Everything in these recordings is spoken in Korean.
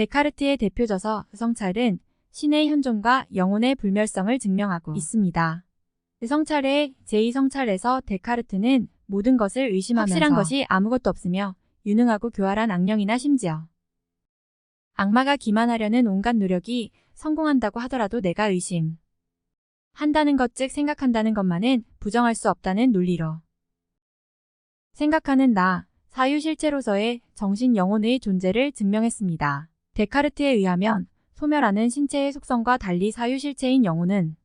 데카르트의 대표저서 성찰은 신의 현존과 영혼의 불멸성을 증명하고 있습니다. 성찰의 제2성찰에서 데카르트는 모든 것을 의심하면서 확실한 것이 아무것도 없으며 유능하고 교활한 악령이나 심지어 악마가 기만하려는 온갖 노력이 성공한다고 하더라도 내가 의심 한다는 것 즉 생각한다는 것만은 부정할 수 없다는 논리로 생각하는 나 사유실체로서의 정신 영혼의 존재를 증명했습니다. 데카르트에 의하면 소멸하는 신체의 속성과 달리 사유실체인 영혼은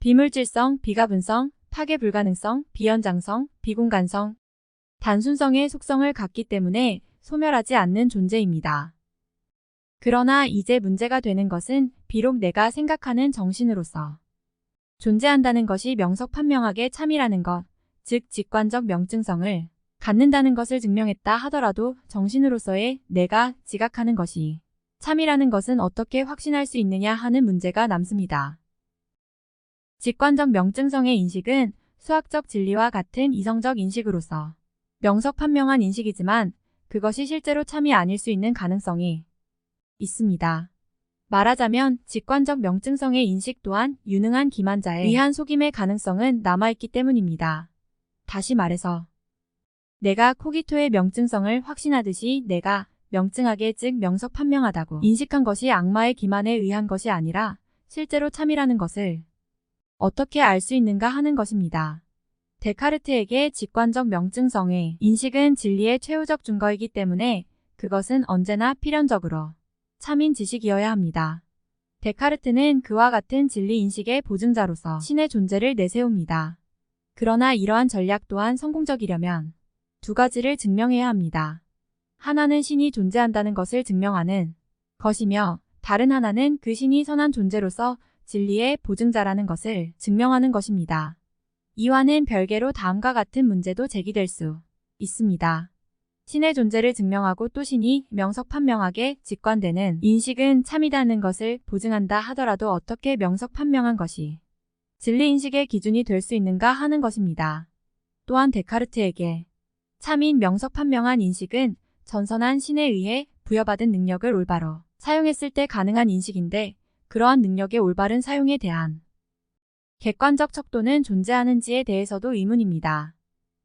비물질성, 비가분성, 파괴 불가능성, 비연장성, 비공간성, 단순성의 속성을 갖기 때문에 소멸하지 않는 존재입니다. 그러나 이제 문제가 되는 것은 비록 내가 생각하는 정신으로서 존재한다는 것이 명석판명하게 참이라는 것, 즉 직관적 명증성을 갖는다는 것을 증명했다 하더라도 정신으로서의 내가 지각하는 것이 참이라는 것은 어떻게 확신할 수 있느냐 하는 문제가 남습니다. 직관적 명증성의 인식은 수학적 진리와 같은 이성적 인식으로서 명석 판명한 인식이지만 그것이 실제로 참이 아닐 수 있는 가능성이 있습니다. 말하자면 직관적 명증성의 인식 또한 유능한 기만자에 의한 속임의 가능성은 남아있기 때문입니다. 다시 말해서 내가 코기토의 명증성을 확신하듯이 내가 명증하게 즉 명석 판명하다고 인식한 것이 악마의 기만에 의한 것이 아니라 실제로 참이라는 것을 어떻게 알 수 있는가 하는 것입니다. 데카르트에게 직관적 명증성의 인식은 진리의 최후적 증거이기 때문에 그것은 언제나 필연적으로 참인 지식이어야 합니다. 데카르트는 그와 같은 진리 인식의 보증자로서 신의 존재를 내세웁니다. 그러나 이러한 전략 또한 성공적이려면 두 가지를 증명해야 합니다. 하나는 신이 존재한다는 것을 증명하는 것이며 다른 하나는 그 신이 선한 존재로서 진리의 보증자라는 것을 증명하는 것입니다. 이와는 별개로 다음과 같은 문제도 제기될 수 있습니다. 신의 존재를 증명하고 또 신이 명석판명하게 직관되는 인식은 참이다는 것을 보증한다 하더라도 어떻게 명석판명한 것이 진리인식의 기준이 될 수 있는가 하는 것입니다. 또한 데카르트에게 참인 명석판명한 인식은 전선한 신에 의해 부여받은 능력을 올바로 사용했을 때 가능한 인식인데 그러한 능력의 올바른 사용에 대한 객관적 척도는 존재하는지에 대해서도 의문입니다.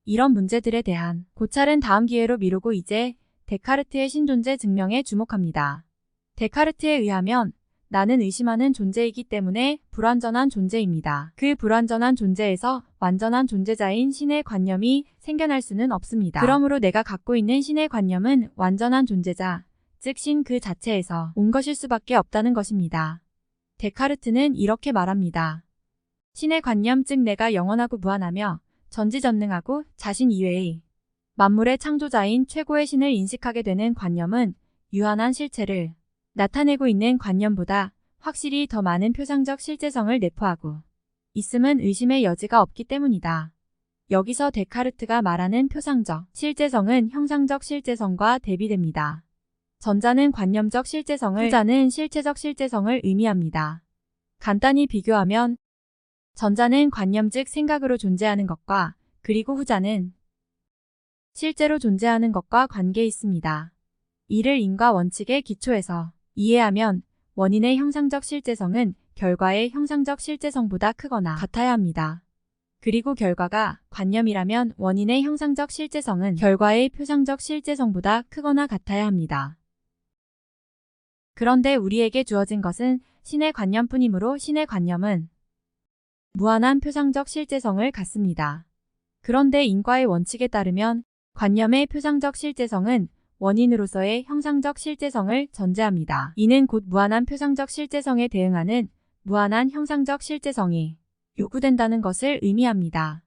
이런 문제들에 대한 고찰은 다음 기회로 미루고 이제 데카르트의 신존재 증명에 주목합니다. 데카르트에 의하면 나는 의심하는 존재이기 때문에 불완전한 존재입니다. 그 불완전한 존재에서 완전한 존재자인 신의 관념이 생겨날 수는 없습니다. 그러므로 내가 갖고 있는 신의 관념은 완전한 존재자, 즉 신 그 자체에서 온 것일 수밖에 없다는 것입니다. 데카르트는 이렇게 말합니다. 신의 관념 즉 내가 영원하고 무한하며 전지전능하고 자신 이외의 만물의 창조자인 최고의 신을 인식하게 되는 관념은 유한한 실체를 나타내고 있는 관념보다 확실히 더 많은 표상적 실제성을 내포하고 있음은 의심의 여지가 없기 때문이다. 여기서 데카르트가 말하는 표상적 실제성은 형상적 실제성과 대비됩니다. 전자는 관념적 실제성을, 후자는 실체적 실제성을 의미합니다. 간단히 비교하면 전자는 관념 즉 생각으로 존재하는 것과 그리고 후자는 실제로 존재하는 것과 관계 있습니다. 이를 인과 원칙의 기초에서 이해하면 원인의 형상적 실제성은 결과의 형상적 실제성보다 크거나 같아야 합니다. 그리고 결과가 관념이라면 원인의 형상적 실제성은 결과의 표상적 실제성보다 크거나 같아야 합니다. 그런데 우리에게 주어진 것은 신의 관념뿐이므로 신의 관념은 무한한 표상적 실제성을 갖습니다. 그런데 인과의 원칙에 따르면 관념의 표상적 실제성은 원인으로서의 형상적 실제성을 전제합니다. 이는 곧 무한한 표상적 실제성에 대응하는 무한한 형상적 실제성이 요구된다는 것을 의미합니다.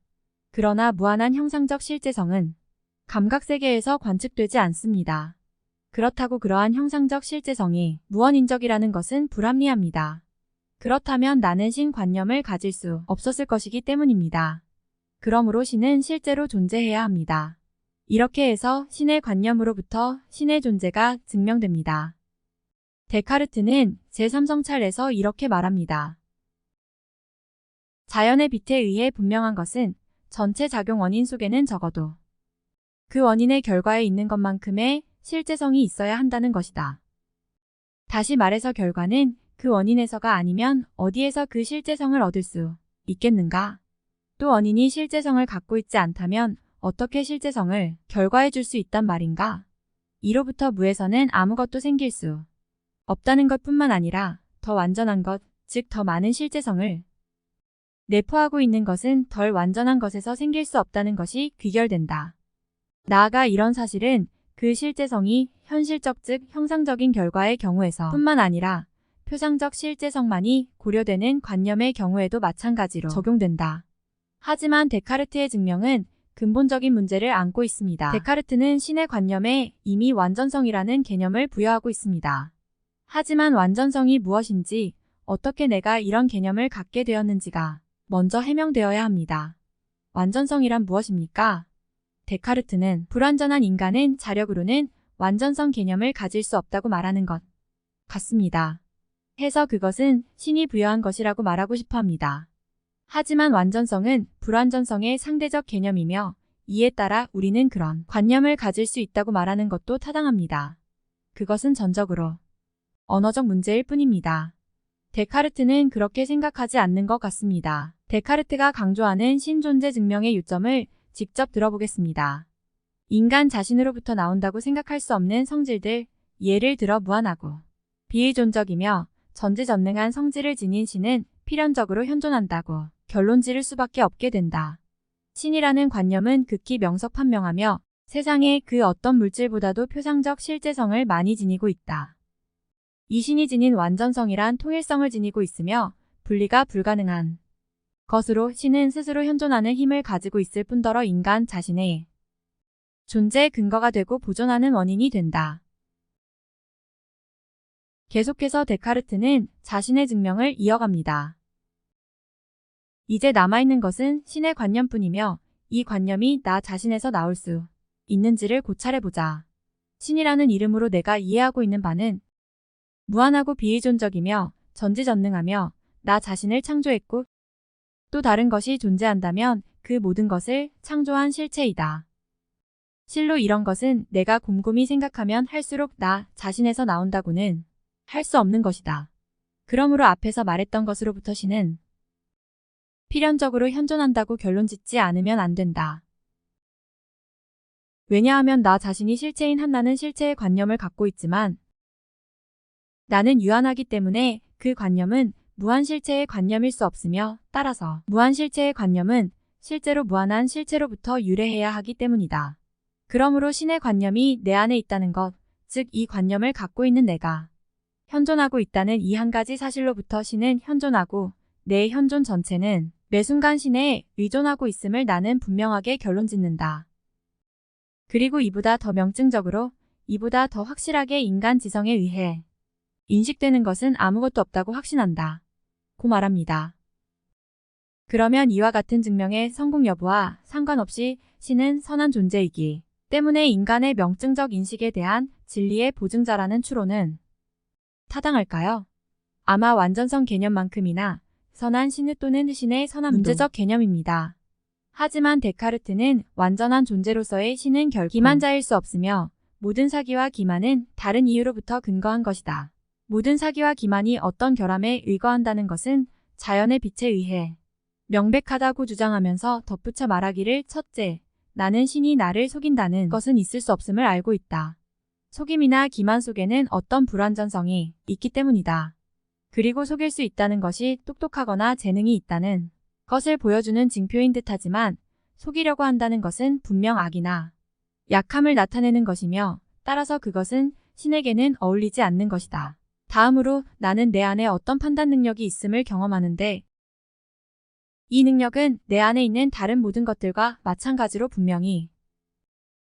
그러나 무한한 형상적 실제성은 감각세계에서 관측되지 않습니다. 그렇다고 그러한 형상적 실제성이 무언인적이라는 것은 불합리합니다. 그렇다면 나는 신관념을 가질 수 없었을 것이기 때문입니다. 그러므로 신은 실제로 존재해야 합니다. 이렇게 해서 신의 관념으로부터 신의 존재가 증명됩니다. 데카르트는 제3성찰에서 이렇게 말합니다. 자연의 빛에 의해 분명한 것은 전체 작용 원인 속에는 적어도 그 원인의 결과에 있는 것만큼의 실제성이 있어야 한다는 것이다. 다시 말해서 결과는 그 원인에서가 아니면 어디에서 그 실제성을 얻을 수 있겠는가? 또 원인이 실제성을 갖고 있지 않다면 어떻게 실제성을 결과해 줄 수 있단 말인가? 이로부터 무에서는 아무것도 생길 수 없다는 것 뿐만 아니라 더 완전한 것, 즉 더 많은 실제성을 내포하고 있는 것은 덜 완전한 것에서 생길 수 없다는 것이 귀결된다. 나아가 이런 사실은 그 실제성이 현실적 즉 형상적인 결과의 경우에서 뿐만 아니라 표상적 실제성만이 고려되는 관념의 경우에도 마찬가지로 적용된다. 하지만 데카르트의 증명은 근본적인 문제를 안고 있습니다. 데카르트는 신의 관념에 이미 완전성이라는 개념을 부여하고 있습니다. 하지만 완전성이 무엇인지 어떻게 내가 이런 개념을 갖게 되었는지가 먼저 해명되어야 합니다. 완전성이란 무엇입니까? 데카르트는 불완전한 인간은 자력으로는 완전성 개념을 가질 수 없다고 말하는 것 같습니다. 해서 그것은 신이 부여한 것이라고 말하고 싶어 합니다. 하지만 완전성은 불완전성의 상대적 개념이며 이에 따라 우리는 그런 관념을 가질 수 있다고 말하는 것도 타당합니다. 그것은 전적으로 언어적 문제일 뿐입니다. 데카르트는 그렇게 생각하지 않는 것 같습니다. 데카르트가 강조하는 신존재 증명의 요점을 직접 들어보겠습니다. 인간 자신으로부터 나온다고 생각할 수 없는 성질들, 예를 들어 무한하고 비의존적이며 전지전능한 성질을 지닌 신은 필연적으로 현존한다고 결론 지를 수밖에 없게 된다. 신이라는 관념은 극히 명석판명하며 세상의 그 어떤 물질보다도 표상적 실제성을 많이 지니고 있다. 이 신이 지닌 완전성이란 통일성을 지니고 있으며 분리가 불가능한 것으로 신은 스스로 현존하는 힘을 가지고 있을 뿐더러 인간 자신의 존재의 근거가 되고 보존하는 원인이 된다. 계속해서 데카르트는 자신의 증명을 이어갑니다. 이제 남아있는 것은 신의 관념뿐이며 이 관념이 나 자신에서 나올 수 있는지를 고찰해보자. 신이라는 이름으로 내가 이해하고 있는 바는 무한하고 비의존적이며 전지전능하며 나 자신을 창조했고 또 다른 것이 존재한다면 그 모든 것을 창조한 실체이다. 실로 이런 것은 내가 곰곰이 생각하면 할수록 나 자신에서 나온다고는 할 수 없는 것이다. 그러므로 앞에서 말했던 것으로부터 신은 필연적으로 현존한다고 결론 짓지 않으면 안 된다. 왜냐하면 나 자신이 실체인 한나는 실체의 관념을 갖고 있지만 나는 유한하기 때문에 그 관념은 무한실체의 관념일 수 없으며 따라서 무한실체의 관념은 실제로 무한한 실체로부터 유래해야 하기 때문이다. 그러므로 신의 관념이 내 안에 있다는 것, 즉 이 관념을 갖고 있는 내가 현존하고 있다는 이 한 가지 사실로부터 신은 현존하고 내 현존 전체는 매 순간 신에 의존하고 있음을 나는 분명하게 결론 짓는다. 그리고 이보다 더 명증적으로 이보다 더 확실하게 인간 지성에 의해 인식되는 것은 아무것도 없다고 확신한다. 고 말합니다. 그러면 이와 같은 증명의 성공 여부와 상관없이 신은 선한 존재이기 때문에 인간의 명증적 인식에 대한 진리의 보증자라는 추론은 타당할까요? 아마 완전성 개념만큼이나 선한 신의 또는 신의 선함도 문제적 개념입니다. 하지만 데카르트는 완전한 존재로서의 신은 결코 기만자일 수 없으며 모든 사기와 기만은 다른 이유로부터 근거한 것이다. 모든 사기와 기만이 어떤 결함에 의거한다는 것은 자연의 빛에 의해 명백하다고 주장하면서 덧붙여 말하기를 첫째, 나는 신이 나를 속인다는 것은 있을 수 없음을 알고 있다. 속임이나 기만 속에는 어떤 불완전성이 있기 때문이다. 그리고 속일 수 있다는 것이 똑똑하거나 재능이 있다는 것을 보여주는 징표인 듯하지만 속이려고 한다는 것은 분명 악이나 약함을 나타내는 것이며 따라서 그것은 신에게는 어울리지 않는 것이다. 다음으로 나는 내 안에 어떤 판단 능력이 있음을 경험하는데 이 능력은 내 안에 있는 다른 모든 것들과 마찬가지로 분명히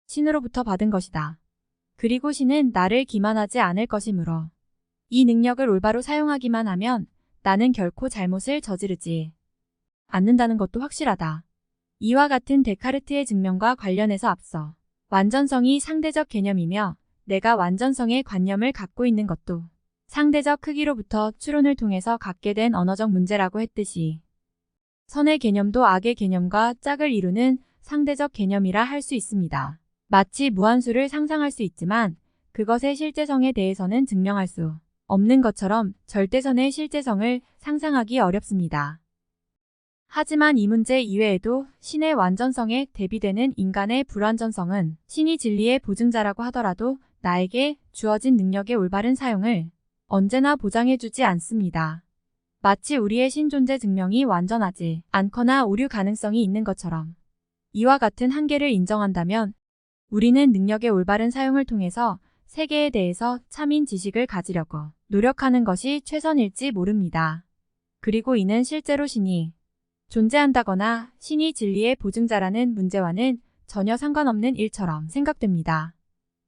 신으로부터 받은 것이다. 그리고 신은 나를 기만하지 않을 것이므로 이 능력을 올바로 사용하기만 하면 나는 결코 잘못을 저지르지 않는다는 것도 확실하다. 이와 같은 데카르트의 증명과 관련해서 앞서 완전성이 상대적 개념이며 내가 완전성의 관념을 갖고 있는 것도 상대적 크기로부터 추론을 통해서 갖게 된 언어적 문제라고 했듯이 선의 개념도 악의 개념과 짝을 이루는 상대적 개념이라 할 수 있습니다. 마치 무한수를 상상할 수 있지만 그것의 실제성에 대해서는 증명할 수 없는 것처럼 절대선의 실제성을 상상하기 어렵습니다. 하지만 이 문제 이외에도 신의 완전성에 대비되는 인간의 불완전성은 신이 진리의 보증자라고 하더라도 나에게 주어진 능력의 올바른 사용을 언제나 보장해주지 않습니다. 마치 우리의 신존재 증명이 완전하지 않거나 오류 가능성이 있는 것처럼 이와 같은 한계를 인정한다면 우리는 능력의 올바른 사용을 통해서 세계에 대해서 참인 지식을 가지려고 노력하는 것이 최선일지 모릅니다. 그리고 이는 실제로 신이 존재한다거나 신이 진리의 보증자라는 문제와는 전혀 상관없는 일처럼 생각됩니다.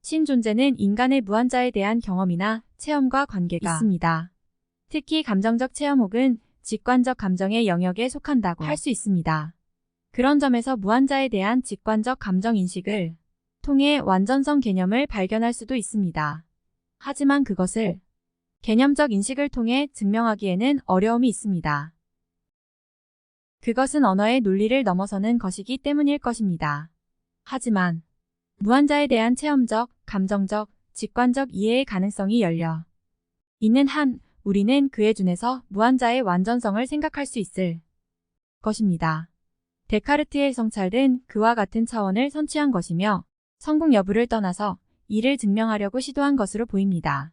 신 존재는 인간의 무한자에 대한 경험이나 체험과 관계가 있습니다. 특히 감정적 체험 혹은 직관적 감정의 영역에 속한다고 할 수 있습니다. 그런 점에서 무한자에 대한 직관적 감정 인식을 통해 완전성 개념을 발견할 수도 있습니다. 하지만 그것을 개념적 인식을 통해 증명하기에는 어려움이 있습니다. 그것은 언어의 논리를 넘어서는 것이기 때문일 것입니다. 하지만 무한자에 대한 체험적, 감정적, 직관적 이해의 가능성이 열려 있는 한 우리는 그에 준해서 무한자의 완전성을 생각할 수 있을 것입니다. 데카르트의 성찰은 그와 같은 차원을 선취한 것이며 성공 여부를 떠나서 이를 증명하려고 시도한 것으로 보입니다.